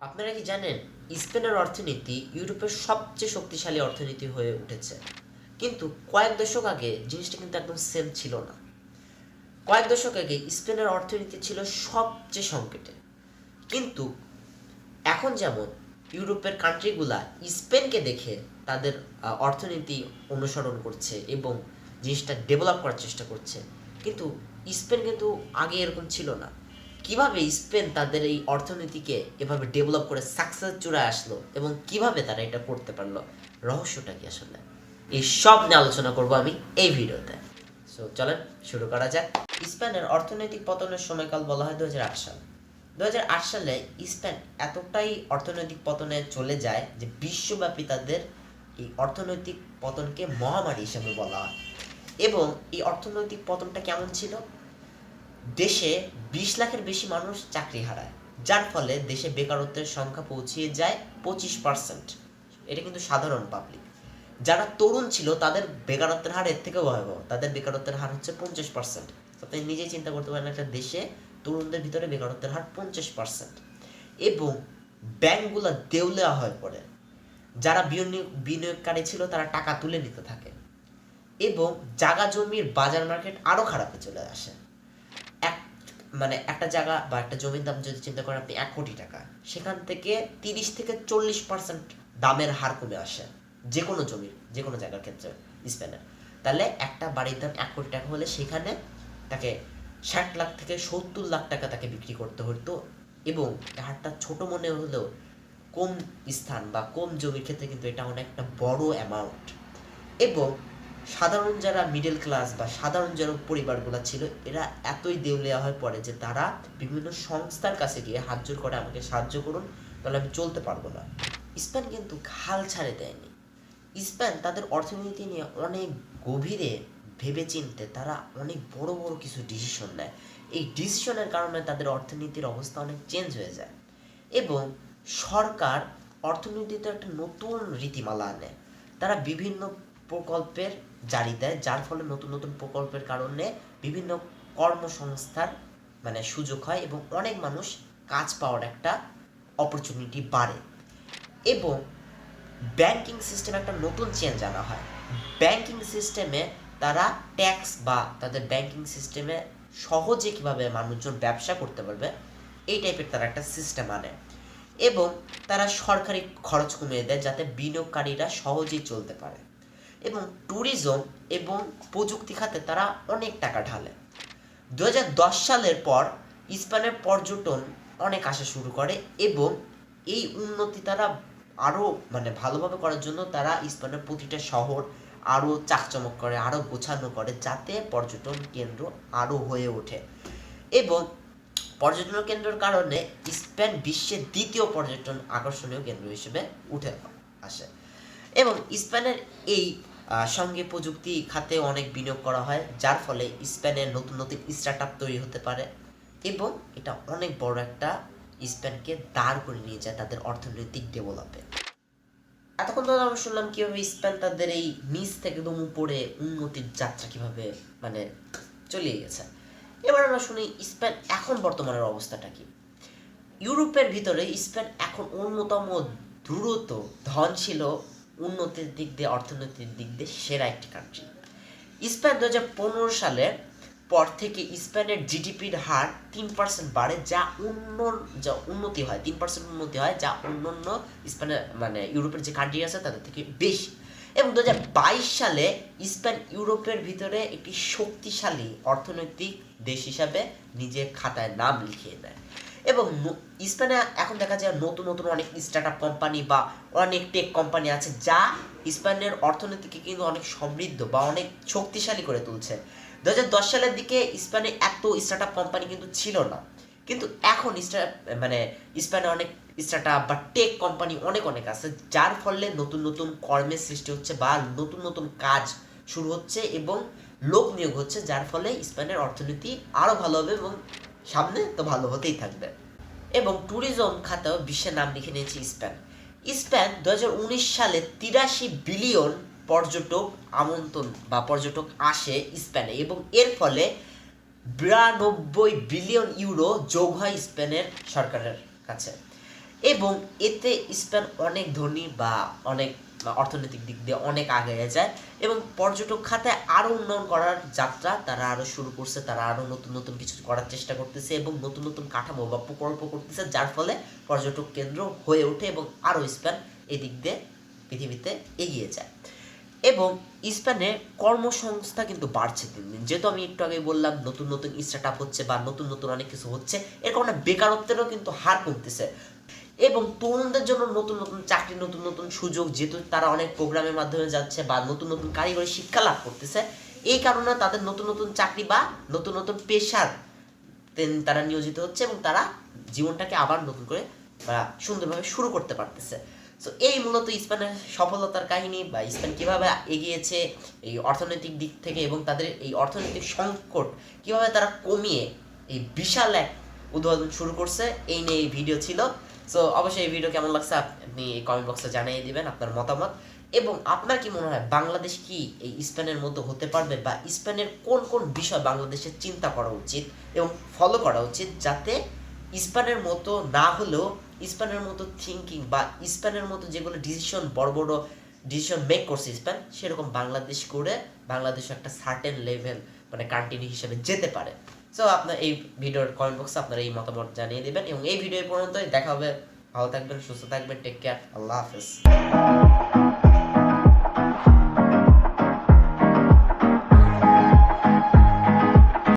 আপনারা কি জানেন, স্পেনের অর্থনীতি ইউরোপের সবচেয়ে শক্তিশালী অর্থনীতি হয়ে উঠেছে। কিন্তু কয়েক দশক আগে জিনিসটা কিন্তু একদম সেম ছিল না। কয়েক দশক আগে স্পেনের অর্থনীতি ছিল সবচেয়ে সংকটে। কিন্তু এখন যেমন ইউরোপের কান্ট্রিগুলা স্পেনকে দেখে তাদের অর্থনীতি অনুসরণ করছে এবং জিনিসটা ডেভেলপ করার চেষ্টা করছে। কিন্তু স্পেন কিন্তু আগে এরকম ছিল না। কীভাবে স্পেন তাদের এই অর্থনীতিকে এভাবে ডেভেলপ করে সাকসেস চূড়ায় আসলো এবং কীভাবে তারা এটা করতে পারল? রহস্যটা কি আসলে? এই সব নিয়ে আলোচনা করব আমি এই ভিডিওতে। সো চলেন শুরু করা যাক। স্পেনের অর্থনৈতিক পতনের সময়কাল বলা হয় দু সাল। দু সালে স্পেন এতটাই অর্থনৈতিক পতনে চলে যায় যে বিশ্বব্যাপী তাদের এই অর্থনৈতিক পতনকে মহামারী হিসেবে বলা হয়। এবং এই অর্থনৈতিক পতনটা কেমন ছিল? দেশে বিশ লাখের বেশি মানুষ চাকরি হারায়, যার ফলে দেশে বেকারত্বের সংখ্যা পৌঁছিয়ে যায় পঁচিশ পার্সেন্ট এটা কিন্তু সাধারণ পাবলিক যারা তরুণ ছিল, তাদের বেকারত্বের হার এর থেকেও ভয়াবহ। তাদের বেকারত্বের হার হচ্ছে পঞ্চাশ পার্সেন্ট আপনি নিজেই চিন্তা করতে পারেন, একটা দেশে তরুণদের ভিতরে বেকারত্বের হার পঞ্চাশ পার্সেন্ট এবং ব্যাংকগুলো দেউলেয়া হয়ে পড়ে। যারা বিনিয়োগকারী ছিল, তারা টাকা তুলে নিতে থাকে। এবং জাগা জমির বাজার মার্কেট আরও খারাপে চলে আসে। মানে একটা জায়গা বা একটা জমির দাম যদি চিন্তা করেন আপনি এক কোটি টাকা, সেখান থেকে তিরিশ থেকে চল্লিশ পার্সেন্ট দামের হার কমে আসে যে কোনো জমির যে কোনো জায়গার ক্ষেত্রে স্পেনের তাহলে একটা বাড়ির দাম এক কোটি টাকা হলে সেখানে তাকে ষাট লাখ থেকে সত্তর লাখ টাকা তাকে বিক্রি করতে হতো এবং হারটা ছোট মনে হলেও কম স্থান বা কম জমির ক্ষেত্রে কিন্তু এটা অনেকটা বড় অ্যামাউন্ট এবং সাধারণ যারা মিডল ক্লাস বা সাধারণ যারা পরিবারগুলো ছিল, এরা এতই দেউলিয়া হয়ে পড়ে যে তারা বিভিন্ন সংস্থার কাছে গিয়ে হাত জোর করে আমাকে সাহায্য করুন, তাহলে আমি চলতে পারব না। স্পেন কিন্তু খাল ছাড়ে দেয়নি। স্পেন তাদের অর্থনীতি নিয়ে অনেক গভীরে ভেবে চিনতে তারা অনেক বড় বড় কিছু ডিসিশন নেয়। এই ডিসিশনের কারণে তাদের অর্থনীতির অবস্থা অনেক চেঞ্জ হয়ে যায়। এবং সরকার অর্থনীতিতে একটা নতুন রীতিমালা আনে। তারা বিভিন্ন প্রকল্পের জারি দেয়, যার ফলে নতুন নতুন প্রকল্পের কারণে বিভিন্ন কর্মসংস্থার মানে সুযোগ হয় এবং অনেক মানুষ কাজ পাওয়ার একটা অপরচুনিটি বাড়ে। এবং ব্যাংকিং সিস্টেমে একটা নতুন চেঞ্জ আনা হয়। ব্যাংকিং সিস্টেমে তারা ট্যাক্স বা তাদের ব্যাংকিং সিস্টেমে সহজে কীভাবে মানুষজন ব্যবসা করতে পারবে, এই টাইপের তারা একটা সিস্টেম আনে। এবং তারা সরকারি খরচ কমিয়ে দেয় যাতে বিনিয়োগকারীরা সহজেই চলতে পারে। এবং ট্যুরিজম এবং প্রযুক্তি খাতে তারা অনেক টাকা ঢালে। দু হাজার দশ সালের পর স্পেনের পর্যটন অনেক আসা শুরু করে এবং এই উন্নতি তারা আরও মানে ভালোভাবে করার জন্য তারা স্পেনের প্রতিটা শহর আরও চাকচমক করে আরও গোছানো করে যাতে পর্যটন কেন্দ্র আরও হয়ে ওঠে। এবং পর্যটন কেন্দ্রের কারণে স্পেন বিশ্বের দ্বিতীয় পর্যটন আকর্ষণীয় কেন্দ্র হিসেবে উঠে আসে। এবং স্পেনের এই সঙ্গে প্রযুক্তি খাতে অনেক বিনিয়োগ করা হয়, যার ফলে স্পেনের নতুন নতুন স্টার্ট আপ তৈরি হতে পারে এবং এটা অনেক বড় একটা স্পেনকে দাঁড় করে নিয়ে যায় তাদের অর্থনৈতিক ডেভেলপে এতক্ষণ ধরে আমরা শুনলাম কীভাবে স্পেন তাদের এই নিচ থেকে একদম উপরে উন্নতির যাত্রা কীভাবে মানে চলে গেছে। এবার আমরা শুনি স্পেন এখন বর্তমানের অবস্থাটা কি। ইউরোপের ভিতরে স্পেন এখন অন্যতম দ্রুত ধন ছিল উন্নতির দিক দিয়ে, অর্থনৈতিক দিক দিয়ে সেরা একটি কান্ট্রি স্পেন দু হাজার পনেরো সালে পর থেকে স্পেনের জিডিপির হার তিন পার্সেন্ট বাড়ে, যা অন্য যা উন্নতি হয়, তিন পার্সেন্ট উন্নতি হয়, যা অন্যান্য স্পেনের মানে ইউরোপের যে কান্ট্রি আছে, তাদের থেকে বেশি। এবং দু হাজার বাইশ সালে স্পেন ইউরোপের ভিতরে একটি শক্তিশালী অর্থনৈতিক দেশ হিসাবে নিজের খাতায় নাম লিখিয়ে দেয়। এবং স্পেনে এখন দেখা যায় নতুন নতুন অনেক স্টার্ট কোম্পানি বা অনেক টেক কোম্পানি আছে যা স্পেনের অর্থনীতিকে কিন্তু অনেক সমৃদ্ধ বা অনেক শক্তিশালী করে তুলছে। দু হাজার দশ সালের দিকে স্পেনে এত স্টার্ট আপ কোম্পানি কিন্তু ছিল না। কিন্তু এখন মানে স্পেনে অনেক স্টার্ট আপ বা টেক কোম্পানি অনেক অনেক আছে, যার ফলে নতুন নতুন কর্মের সৃষ্টি হচ্ছে বা নতুন নতুন কাজ শুরু হচ্ছে এবং লোক নিয়োগ হচ্ছে, যার ফলে স্পেনের অর্থনীতি আরও ভালো হবে এবং সামনে তো ভালো হতেই থাকবে। এবং ট্যুরিজম খাতেও বিশ্বের নাম লিখে নিয়েছে স্পেন। স্পেন দু হাজার উনিশ সালে তিরাশি বিলিয়ন পর্যটক আমন্ত্রণ বা পর্যটক আসে স্পেনে এবং এর ফলে বিরানব্বই বিলিয়ন ইউরো যোগ হয় স্পেনের সরকারের কাছে। এবং এতে স্পেন অনেক ধনী বা অনেক অর্থনৈতিক দিক দিয়ে অনেক আগে যায় এবং পর্যটক খাতে আরও উন্নয়ন করার যাত্রা তারা আরও শুরু করছে, তারা আরও নতুন নতুন কিছু করার চেষ্টা করতেছে এবং নতুন নতুন কাঠামো বা প্রকল্প করতেছে, যার ফলে পর্যটক কেন্দ্র হয়ে ওঠে এবং আরও স্পেন এদিক দিয়ে পৃথিবীতে এগিয়ে যায়। এবং স্পেনে কর্মসংস্থা কিন্তু বাড়ছে দিন দিন। যেহেতু আমি একটু আগে বললাম, নতুন নতুন স্টার্ট আপ হচ্ছে বা নতুন নতুন অনেক কিছু হচ্ছে, এর কারণে বেকারত্বেরও কিন্তু হার কমতেছে। এবং তরুণদের জন্য নতুন নতুন চাকরি, নতুন নতুন সুযোগ, যেহেতু তারা অনেক প্রোগ্রামের মাধ্যমে যাচ্ছে বা নতুন নতুন কারিগরি শিক্ষা লাভ করতেছে, এই কারণে তাদের নতুন নতুন চাকরি বা নতুন নতুন পেশার তারা নিয়োজিত হচ্ছে এবং তারা জীবনটাকে আবার নতুন করে সুন্দরভাবে শুরু করতে পারতেছে। তো এই মূলত স্পেনের সফলতার কাহিনী বা স্পেন কীভাবে এগিয়েছে এই অর্থনৈতিক দিক থেকে এবং তাদের এই অর্থনৈতিক সংকট কীভাবে তারা কমিয়ে এই বিশাল এক উদ্বোধন শুরু করছে, এই নিয়ে এই ভিডিও ছিল। সো অবশ্যই এই ভিডিও কেমন লাগছে আপনি কমেন্ট বক্সে জানিয়ে দিবেন আপনার মতামত। এবং আপনার কি মনে হয়, বাংলাদেশ কি এই স্পেনের মতো হতে পারবে বা স্পেনের কোন কোন বিষয় বাংলাদেশের চিন্তা করা উচিত এবং ফলো করা উচিত যাতে স্পেনের মতো না হলেও স্পেনের মতো থিঙ্কিং বা স্পেনের মতো যেগুলো ডিসিশন বড় বড় ডিসিশন মেক করছে স্পেন, সেরকম বাংলাদেশ করে বাংলাদেশ একটা সার্টেন লেভেল মানে কান্ট্রি হিসেবে যেতে পারে। সো আপনার এই ভিডিওর কমেন্ট বক্সে আপনারা এই মতামত জানিয়ে দেবেন এবং এই ভিডিও পর্যন্তই। দেখা হবে। ভালো থাকবেন, সুস্থ থাকবেন। টেক কেয়ার আল্লাহ হাফেজ।